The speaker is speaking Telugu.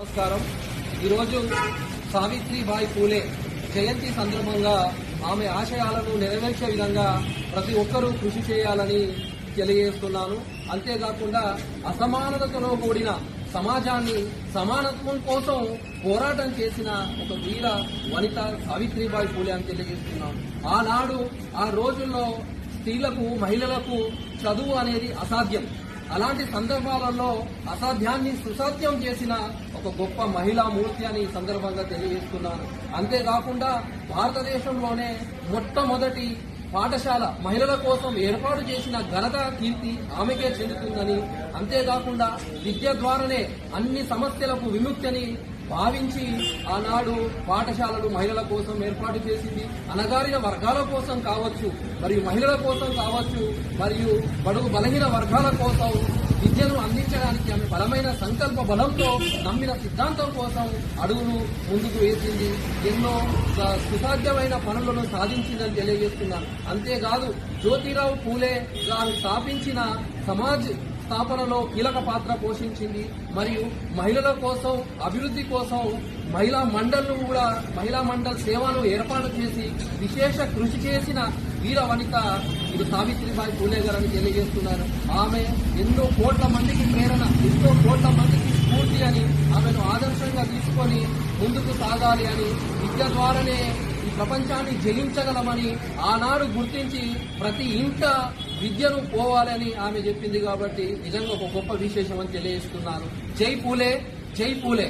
నమస్కారం. ఈరోజు సావిత్రిబాయి పూలే జయంతి సందర్భంగా ఆమె ఆశయాలను నెరవేర్చే విధంగా ప్రతి ఒక్కరూ కృషి చేయాలని తెలియజేస్తున్నాను. అంతేకాకుండా అసమానతతో కూడిన సమాజాన్ని సమానత్వం కోసం పోరాటం చేసిన ఒక వీర వనిత సావిత్రిబాయి పూలే అని తెలియజేస్తున్నాం ఆనాడు ఆ రోజుల్లో స్త్రీలకు మహిళలకు చదువు అనేది అసాధ్యం. అలాంటి సందర్భాలలో అసాధ్యాన్ని సుసాధ్యం చేసిన ఒక గొప్ప మహిళా మూర్తి అని ఈ సందర్భంగా తెలియజేస్తున్నాను. అంతేకాకుండా భారతదేశంలోనే మొట్టమొదటి పాఠశాల మహిళల కోసం ఏర్పాటు చేసిన ఘనత కీర్తి ఆమెకే చెందుతుందని అంతేకాకుండా విద్య ద్వారానే అన్ని సమస్యలకు విముక్తిని భావించి ఆనాడు పాఠశాలలు మహిళల కోసం ఏర్పాటు చేసింది. అనగారిన వర్గాల కోసం కావచ్చు మరియు మహిళల కోసం కావచ్చు మరియు బడుగు బలహీన వర్గాల కోసం విద్యను అందించడానికి ఆమె బలమైన సంకల్ప బలంతో నమ్మిన సిద్ధాంతం కోసం అడుగులు ముందుకు వేసింది. ఎన్నో స- సుసాధ్యమైన పనులను సాధించిందని తెలియజేస్తున్నాను. అంతేకాదు జ్యోతిరావు పూలే గారు స్థాపించిన సమాజ్ స్థాపనలో కీలక పాత్ర పోషించింది. మరియు మహిళల కోసం అభివృద్ధి కోసం మహిళా మండళ్ళు కూడా మహిళా మండల్ సేవను ఏర్పాటు చేసి విశేష కృషి చేసిన వీర వనిత ఇది సావిత్రిబాయి పూలే గారని తెలియజేస్తున్నారు. ఆమె ఎన్నో కోట్ల మందికి ప్రేరణ ఎన్నో కోట్ల మందికి స్ఫూర్తి అని ఆమెను ఆదర్శంగా తీసుకొని ముందుకు సాగాలి అని విద్య ద్వారానే ఈ ప్రపంచాన్ని జయించగలమని ఆనాడు గుర్తించి ప్రతి ఇంట విద్యను పోవాలని ఆమె చెప్పింది కాబట్టి నిజంగా ఒక గొప్ప విశేషం అని తెలియజేస్తున్నాను. జై పూలే జై పూలే.